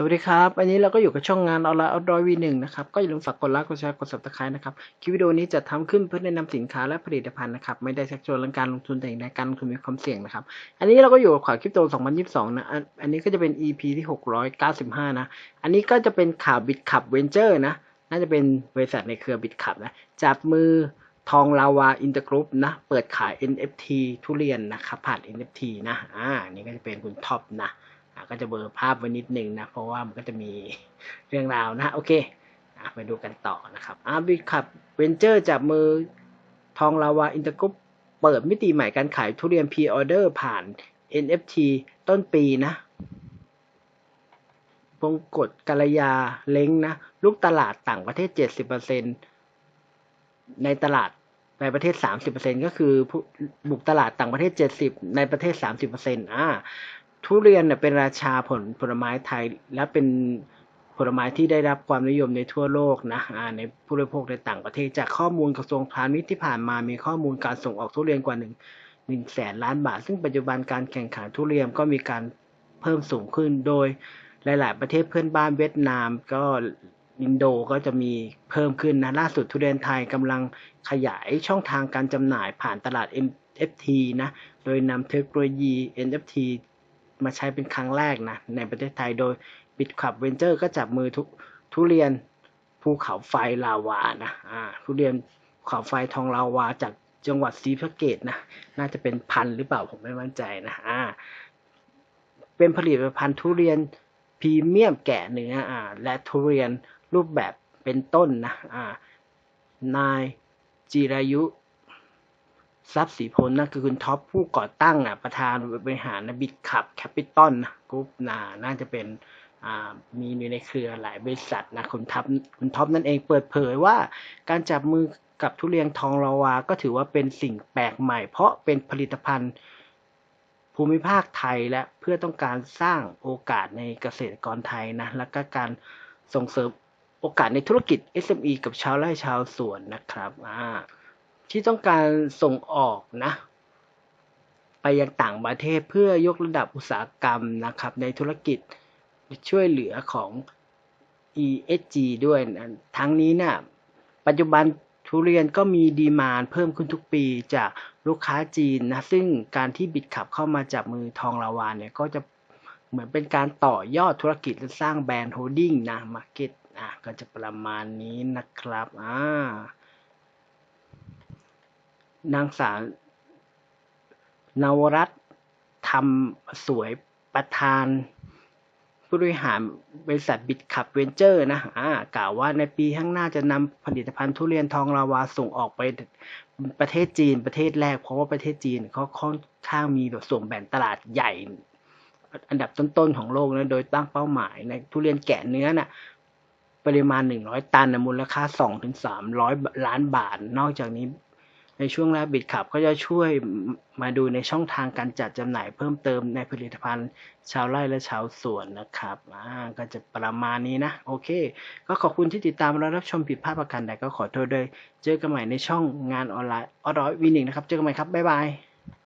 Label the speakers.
Speaker 1: สวัสดีครับอันนี้เราก็อยู่กับช่องงานออนไลน์ Outdoor V1 นะครับ ก็อย่าลืมฝากกดไลค์ กดแชร์ กด subscribe นะครับ คลิปวิดีโอนี้จะทำขึ้นเพื่อแนะนำสินค้าและผลิตภัณฑ์นะครับ ไม่ได้ชักชวนเรื่องการลงทุนแต่อย่างใดการลงทุนมีความเสี่ยงนะครับ อันนี้เราก็อยู่กับข่าวคริปโต 2022 นะ อันอันนี้ก็จะเป็น EP ที่ 695 นะ อันนี้ก็จะเป็นข่าวบิตขับเวนเจอร์นะ น่าจะเป็นบริษัทในเครือบิตขับนะ จับมือทองลาวาอินเตอร์กรุ๊ปนะ เปิดขาย NFT ทุเรียนนะครับ ผ่าน NFT นะ อ่า นี่ก็จะเป็นคุณท็อปนะ ก็จะเบลอภาพไว้นิดหนึ่งนะ เพราะว่ามันก็จะมีเรื่องราวนะ โอเคอไปดูกันต่อนะครับอาร์บิขับเวนเจอร์จับมือทองลาวาอินเตอร์กรุ๊ปเปิดมิติใหม่การขายทุเรียนพรีออเดอร์ผ่าน NFT ต้นปีนะพงกฎกาลยาเล้งนะ ลูกตลาดต่างประเทศ 70%ในตลาดในประเทศ 30%ก็คือบุกตลาดต่างประเทศ 70 ในประเทศ 30%อ่า ทุเรียนเนี่ยเป็นราชาผลผลไม้ไทย และเป็นผลไม้ที่ได้รับความนิยมในทั่วโลกนะในผู้บริโภคในต่างประเทศจากข้อมูลกระทรวงพาณิชย์ที่ผ่านมามีข้อมูลการส่งออกทุเรียนกว่า1 1แสนล้านบาท ซึ่งปัจจุบันการแข่งขันทุเรียนก็มีการเพิ่มสูงขึ้นโดยหลาย ๆ ประเทศเพื่อนบ้านเวียดนามก็อินโดก็จะมีเพิ่มขึ้นนะล่าสุดทุเรียนไทยกำลังขยายช่องทางการจำหน่ายผ่านตลาด NFT นะ โดยนำเทคโนโลยี NFT มาใช้เป็นครั้งแรกนะในประเทศไทยโดย b i t c l u b Venture ก็จับมือทุทุเรียนภูเขาไฟลาวานะอ่าทุเรียนภูเขาไฟทองลาวาจากจังหวัดศรีสะเกดนะน่าจะเป็นพันหรือเปล่าผมไม่มั่นใจนะอ่าเป็นผลิตภัณฑ์ทุเรียนพรีเมียมแกะเนื้ออ่าและทุเรียนรูปแบบเป็นต้นนะอ่านายจิรายุ ทรัพย์สีพลนะคือคุณท็อปผู้ก่อตั้งอะประธานบริหารนบิตขับแคปิตอลนะกรุ๊ปนาน่าจะเป็นอ่ามีอยู่ในเครือหลายบริษัทนะคุณท็อปคุณท็อปนั่นเองเปิดเผยว่า การจับมือกับทุเรียนทองลาวา ก็ถือว่าเป็นสิ่งแปลกใหม่ เพราะเป็นผลิตภัณฑ์ภูมิภาคไทยและเพื่อต้องการสร้างโอกาสในเกษตรกรไทยนะและก็การส่งเสริมโอกาสในธุรกิจ SME กับชาวไร่ชาวสวนนะครับอ่า ที่ต้องการส่งออกนะไปยังต่างประเทศเพื่อยกระดับอุตสาหกรรมนะครับในธุรกิจช่วยเหลือของ ESG ด้วยนะทั้งนี้นะ่ะปัจจุบันทุเรียนก็มีดีมานเพิ่มขึ้นทุกปีจากลูกค้าจีนนะซึ่งการที่บิดขับเข้ามาจับมือทองลาวานเนี่ยก็จะเหมือนเป็นการต่อยอดธุรกิจและสร้างแบรนด์โฮดดิ้งนะมาร์เก็ตอะก็จะประมาณนี้นะครับอ่า นางสาวนวรัตทำสวยประธาน ผู้บริหารบริษัทบิดขับเวนเจอร์นะอ่ากล่าวว่าในปีข้างหน้าจะนำผลิตภัณฑ์ทุเรียนทองลาวาส่งออกไปประเทศจีนประเทศแรก เพราะว่าประเทศจีนเขาค่อนข้างมีแบบส่วนแบ่งตลาดใหญ่ อันดับต้นๆของโลกนะโดยตั้งเป้าหมายในทุเรียนแกะเนื้อน่ะปริมาณ 100 ตันนะมูลค่า 2-300 ล้านบาท นอกจากนี้ ในช่วงแรกบิดขับก็จะช่วยมาดูในช่องทางการจัดจำหน่ายเพิ่มเติมในผลิตภัณฑ์ชาวไร่และชาวสวนนะครับอ่าก็จะประมาณนี้นะ โอเค ก็ขอบคุณที่ติดตามและรับชมผิดพลาดประการใดก็ขอโทษด้วย เจอกันใหม่ในช่องงานออนไลน์ออดอยวีนึ่งนะครับ เจอกันใหม่ครับ บ๊ายบาย